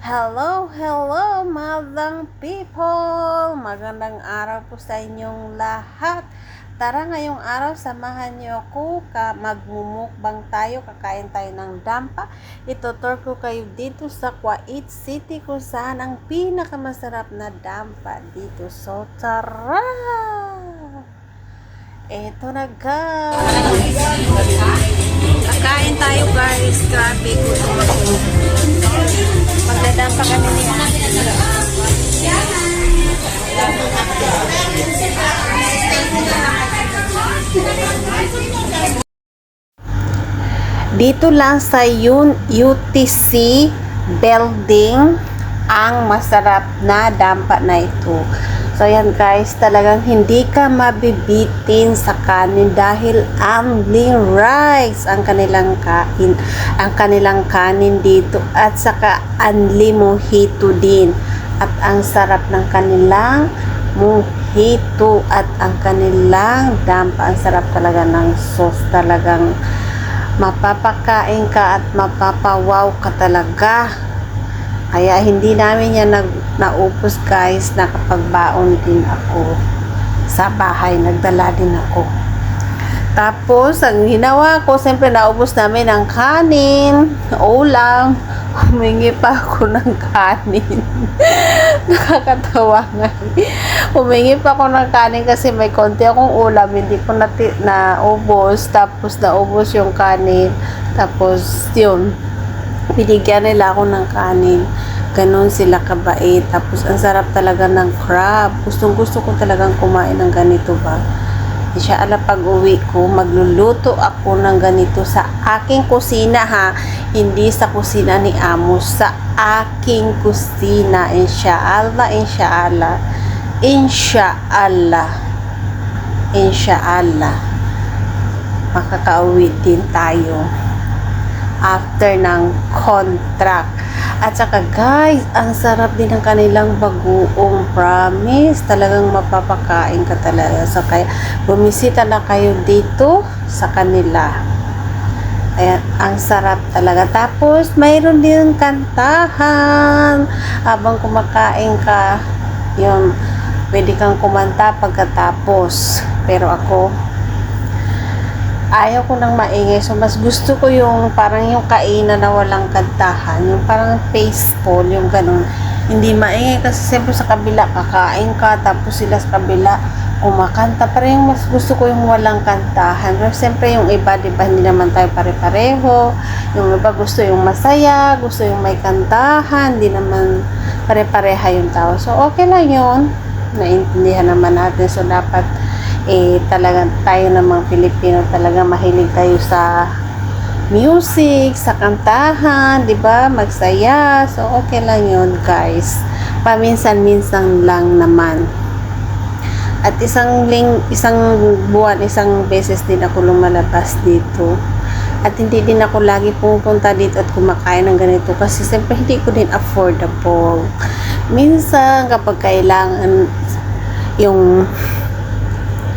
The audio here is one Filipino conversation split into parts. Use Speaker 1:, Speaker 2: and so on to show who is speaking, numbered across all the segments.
Speaker 1: Hello, hello, madang people! Magandang araw po sa inyong lahat. Tara ngayong araw, samahan niyo ako, ka magmumukbang tayo, kakain tayo ng dampa. Itutur ko kayo dito sa Kuwait City kung saan ang pinakamasarap na dampa dito. So, tara! Eto na guys! Kakain tayo guys, grabe gutom ako. Magdadampa kami ni Dito lang sa UTC building ang masarap na dampa na ito. So yan guys, talagang hindi ka mabibitin sa kanin dahil only rice ang kanilang kain, ang kanilang kanin dito at saka only mojito din. At ang sarap ng kanilang mojito at ang kanilang dampa, ang sarap talaga ng sauce talagang mapapakain ka at mapapawaw ka talaga. Kaya hindi namin yan nag, naupos guys, nakapagbaon din ako sa bahay, nagdala din ako. Tapos, ang ginawa ko, siyempre naubos namin ang kanin, ulam, humingi pa ako ng kanin. Nakakatawa nga. Humingi pa ako ng kanin kasi may konti akong ulam, hindi ko na naubos, tapos naubos yung kanin, tapos yun, binigyan nila ako ng kanin. Ganon sila kabait. Tapos, ang sarap talaga ng crab. Gustong gusto ko talagang kumain ng ganito ba. Inshallah pag uwi ko, magluluto ako ng ganito sa aking kusina ha. Hindi sa kusina ni Amos. Sa aking kusina. Inshallah, inshallah. Inshallah. Inshallah. Makakauwi din tayo after ng contract. At saka guys, ang sarap din ng kanilang bagoong promise. Talagang mapapakain ka talaga. So kaya bumisita na kayo dito sa kanila. Ayan, ang sarap talaga. Tapos, mayroon din kantahan. Habang kumakain ka, yun, pwede kang kumanta pagkatapos. Pero ako, ayaw ko nang maingay. So, mas gusto ko yung parang yung kainan na walang kantahan. Yung parang peaceful, yung ganun. Hindi maingay kasi siyempre sa kabila kakain ka, tapos sila sa kabila kumakanta. Pero yung mas gusto ko yung walang kantahan. Pero siyempre yung iba, di ba, hindi naman tayo pare-pareho. Yung iba gusto yung masaya, gusto yung may kantahan, hindi naman pare-pareha yung tao. So, okay lang yun. Naintindihan naman natin. So, dapat eh talaga tayo namang Pilipino talaga mahilig tayo sa music, sa kantahan, 'di ba? Magsaya. So okay lang 'yon, guys. Paminsan-minsan lang naman. At isang ling, isang buwan, isang beses din ako lumalabas dito. At hindi din ako lagi pupunta dito at kumakain ng ganito kasi siyempre hindi ko din affordable. Minsan kapag kailangan yung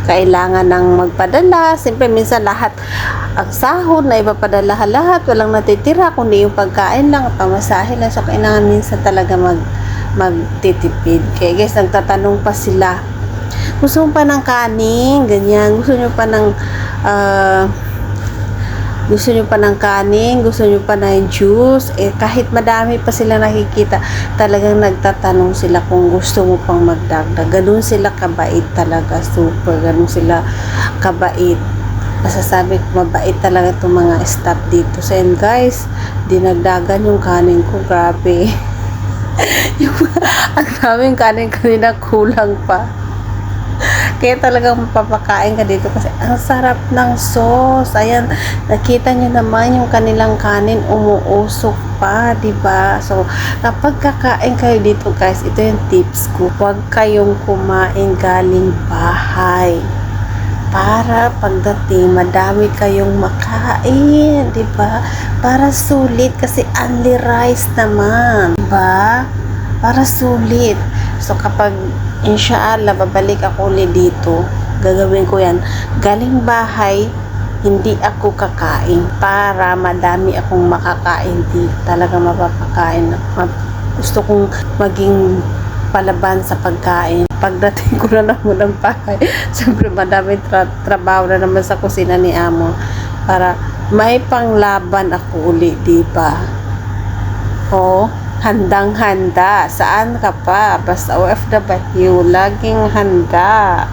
Speaker 1: kailangan ng magpadala. Siyempre, minsan lahat ang sahod na ipapadala lahat, walang natitira, kundi yung pagkain lang, pamasahe lang. So, kailangan minsan talaga mag magtitipid. Kaya guys, nagtatanong pa sila, gusto mo pa ng kanin, ganyan, gusto nyo pa ng uh, gusto nyo pa ng kanin, gusto nyo pa ng juice, eh kahit madami pa sila nakikita, talagang nagtatanong sila kung gusto mo pang magdagdag. Ganun sila kabait talaga, super, ganun sila kabait. Masasabi ko, mabait talaga itong mga staff dito. So, and guys, dinagdagan yung kanin ko, grabe. yung, ang daming kanin kanina kulang pa. Kaya talagang mapapakain ka dito kasi ang sarap ng sauce. Ayan, nakita nyo naman yung kanilang kanin umuusok pa, di ba? So, kapag kakain kayo dito guys, ito yung tips ko. Huwag kayong kumain galing bahay para pagdating madami kayong makain, 'di ba? Para sulit kasi only rice naman, 'di ba? Para sulit. So kapag inshallah babalik ako ulit dito, gagawin ko 'yan. Galing bahay, hindi ako kakain para madami akong makakain di talaga mapapakain gusto kong maging palaban sa pagkain. Pagdating ko na naman ng bahay, siyempre madami tra- trabaho na naman sa kusina ni Amo para may panglaban ako uli, di ba? O, handang-handa. Saan ka pa? Basta OFW, laging handa.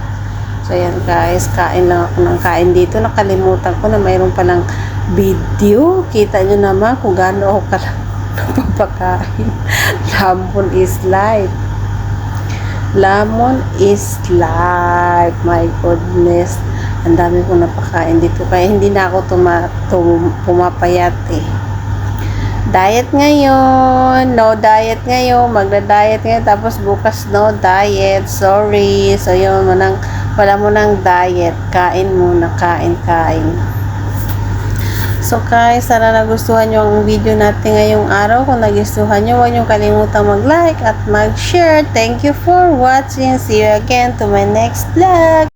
Speaker 1: So, yan guys, kain lang ako ng kain dito. Nakalimutan ko na mayroon palang video. Kita nyo naman kung gaano ako ka napapakain. Lamon is life. Lamon is life. My goodness. Ang dami kong napakain dito. Kaya hindi na ako tuma, tum, pumapayat eh. Diet ngayon. No diet ngayon. Magda-diet ngayon. Tapos bukas no diet. Sorry. So yun, manang, wala mo ng diet. Kain muna. Kain, kain. So guys, sana nagustuhan nyo ang video natin ngayong araw. Kung nagustuhan nyo, huwag nyo kalimutang mag-like at mag-share. Thank you for watching. See you again to my next vlog.